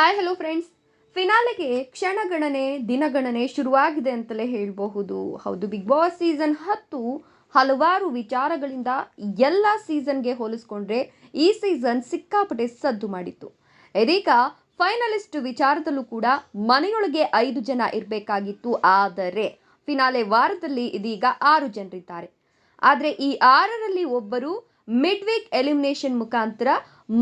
Hi hello friends ಫಿನಾಲೆಗೆ ಕ್ಷಣಗಣನೆ, ದಿನಗಣನೆ ಶುರುವಾಗಿದೆ ಅಂತಲೇ ಹೇಳಬಹುದು. ಹೌದು ಬಿಗ್ ಬಾಸ್ ಸೀಸನ್ ಹತ್ತು ಹಲವಾರು ವಿಚಾರಗಳಿಂದ ಎಲ್ಲ ಸೀಸನ್ಗೆ ಹೋಲಿಸ್ಕೊಂಡ್ರೆ ಈ ಸೀಸನ್ ಸಿಕ್ಕಾಪಟ್ಟೆ ಸದ್ದು ಮಾಡಿತ್ತು. ಇದೀಗ ಫೈನಲಿಸ್ಟ್ ವಿಚಾರದಲ್ಲೂ ಕೂಡ ಮನೆಯೊಳಗೆ ಐದು ಜನ ಇರಬೇಕಾಗಿತ್ತು. ಆದರೆ ಫಿನಾಲೆ ವಾರದಲ್ಲಿ ಇದೀಗ ಆರು ಜನರಿದ್ದಾರೆ. ಆದರೆ ಈ ಆರರಲ್ಲಿ ಒಬ್ಬರು ಮಿಡ್ ವೀಕ್ ಎಲಿಮಿನೇಷನ್ ಮುಖಾಂತರ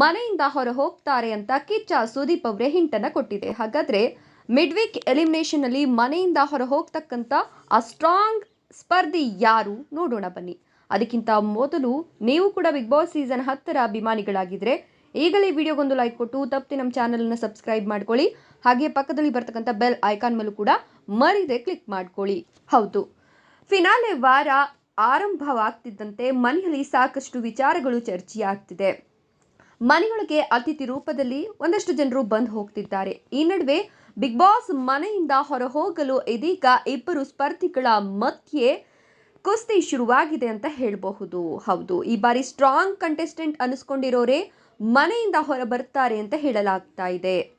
ಮನೆಯಿಂದ ಹೊರ ಹೋಗ್ತಾರೆ ಅಂತ ಕಿಚ್ಚ ಸುದೀಪ್ ಅವರೇ ಹಿಂಟನ್ನ ಕೊಟ್ಟಿದೆ. ಹಾಗಾದ್ರೆ ಮಿಡ್ ವೀಕ್ ಎಲಿಮಿನೇಷನ್ ಅಲ್ಲಿ ಮನೆಯಿಂದ ಹೊರ ಹೋಗ್ತಕ್ಕಂಥ ಆ ಸ್ಟ್ರಾಂಗ್ ಸ್ಪರ್ಧಿ ಯಾರು? ನೋಡೋಣ ಬನ್ನಿ. ಅದಕ್ಕಿಂತ ಮೊದಲು ನೀವು ಕೂಡ ಬಿಗ್ ಬಾಸ್ ಸೀಸನ್ ಹತ್ತರ ಅಭಿಮಾನಿಗಳಾಗಿದ್ರೆ ಈಗಲೇ ವಿಡಿಯೋಗೊಂದು ಲೈಕ್ ಕೊಟ್ಟು ತಪ್ಪಿ ನಮ್ಮ ಚಾನಲ್ನ ಸಬ್ಸ್ಕ್ರೈಬ್ ಮಾಡ್ಕೊಳ್ಳಿ. ಹಾಗೆ ಪಕ್ಕದಲ್ಲಿ ಬರ್ತಕ್ಕಂಥ ಬೆಲ್ ಐಕಾನ್ ಮೇಲೂ ಕೂಡ ಮರಿದೆ ಕ್ಲಿಕ್ ಮಾಡ್ಕೊಳ್ಳಿ. ಹೌದು. ಫಿನಾಲೆ ವಾರ ಆರಂಭವಾಗ್ತಿದ್ದಂತೆ ಮನೆಯಲ್ಲಿ ಸಾಕಷ್ಟು ವಿಚಾರಗಳು ಚರ್ಚೆಯಾಗ್ತಿದೆ. ಮನೆಯೊಳಗೆ ಅತಿಥಿ ರೂಪದಲ್ಲಿ ಒಂದಷ್ಟು ಜನರು ಬಂದು ಹೋಗ್ತಿದ್ದಾರೆ. ಈ ನಡುವೆ ಬಿಗ್ ಬಾಸ್ ಮನೆಯಿಂದ ಹೊರ ಹೋಗಲು ಇದೀಗ ಇಬ್ಬರು ಸ್ಪರ್ಧಿಗಳ ಮಧ್ಯೆ ಕುಸ್ತಿ ಶುರುವಾಗಿದೆ ಅಂತ ಹೇಳಬಹುದು. ಹೌದು, ಈ ಬಾರಿ ಸ್ಟ್ರಾಂಗ್ ಕಂಟೆಸ್ಟೆಂಟ್ ಅನಿಸ್ಕೊಂಡಿರೋರೇ ಮನೆಯಿಂದ ಹೊರ ಬರ್ತಾರೆ ಅಂತ ಹೇಳಲಾಗ್ತಾ ಇದೆ.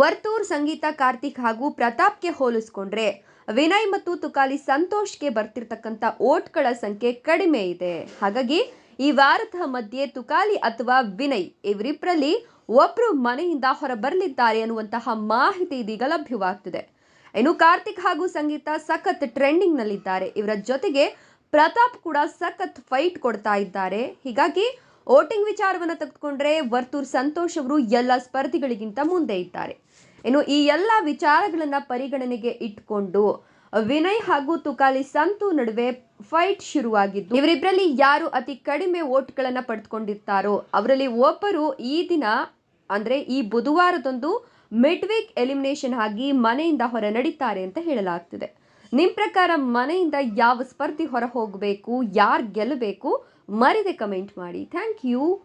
ವರ್ತೂರ್ ಸಂಗೀತ ಕಾರ್ತಿಕ್ ಹಾಗೂ ಪ್ರತಾಪ್ಗೆ ಹೋಲಿಸ್ಕೊಂಡ್ರೆ ವಿನಯ್ ಮತ್ತು ತುಕಾಲಿ ಸಂತೋಷ್ಗೆ ಬರ್ತಿರ್ತಕ್ಕಂಥ ಓಟ್ಗಳ ಸಂಖ್ಯೆ ಕಡಿಮೆ ಇದೆ. ಹಾಗಾಗಿ ಈ ವಾರದ ಮಧ್ಯೆ ತುಕಾಲಿ ಅಥವಾ ವಿನಯ್ ಇವರಿಬ್ಬರಲ್ಲಿ ಒಬ್ಬರು ಮನೆಯಿಂದ ಹೊರ ಬರಲಿದ್ದಾರೆ ಅನ್ನುವಂತಹ ಮಾಹಿತಿ ಇದೀಗ ಲಭ್ಯವಾಗ್ತಿದೆ. ಇನ್ನು ಕಾರ್ತಿಕ್ ಹಾಗೂ ಸಂಗೀತ ಸಖತ್ ಟ್ರೆಂಡಿಂಗ್ ನಲ್ಲಿದ್ದಾರೆ ಇವರ ಜೊತೆಗೆ ಪ್ರತಾಪ್ ಕೂಡ ಸಖತ್ ಫೈಟ್ ಕೊಡ್ತಾ ಇದ್ದಾರೆ. ಹೀಗಾಗಿ ವೋಟಿಂಗ್ ವಿಚಾರವನ್ನು ತೆಗೆದುಕೊಂಡ್ರೆ ವರ್ತೂರ್ ಸಂತೋಷ್ ಅವರು ಎಲ್ಲ ಸ್ಪರ್ಧಿಗಳಿಗಿಂತ ಮುಂದೆ ಇದ್ದಾರೆ. ಇನ್ನು ಈ ಎಲ್ಲ ವಿಚಾರಗಳನ್ನ ಪರಿಗಣನೆಗೆ ಇಟ್ಕೊಂಡು ವಿನಯ್ ಹಾಗೂ ತುಕಾಲಿ ಸಂತು ನಡುವೆ ಫೈಟ್ ಶುರುವಾಗಿದ್ದು ಇವರಿಬ್ಬರಲ್ಲಿ ಯಾರು ಅತಿ ಕಡಿಮೆ ವೋಟ್ಗಳನ್ನು ಪಡೆದುಕೊಂಡಿರ್ತಾರೋ ಅವರಲ್ಲಿ ಒಬ್ಬರು ಈ ದಿನ, ಅಂದ್ರೆ ಈ ಬುಧವಾರದೊಂದು ಮಿಡ್ ವೀಕ್ ಎಲಿಮಿನೇಷನ್ ಆಗಿ ಮನೆಯಿಂದ ಹೊರ ನಡೀತಾರೆ ಅಂತ ಹೇಳಲಾಗ್ತಿದೆ. ನಿಮ್ಮ ಪ್ರಕಾರ ಮನೆಯಿಂದ ಯಾವ ಸ್ಪರ್ಧಿ ಹೊರ ಹೋಗಬೇಕು, ಯಾರು ಗೆಲ್ಲಬೇಕು ಮರಿದೆ ಕಮೆಂಟ್ ಮಾಡಿ. Thank you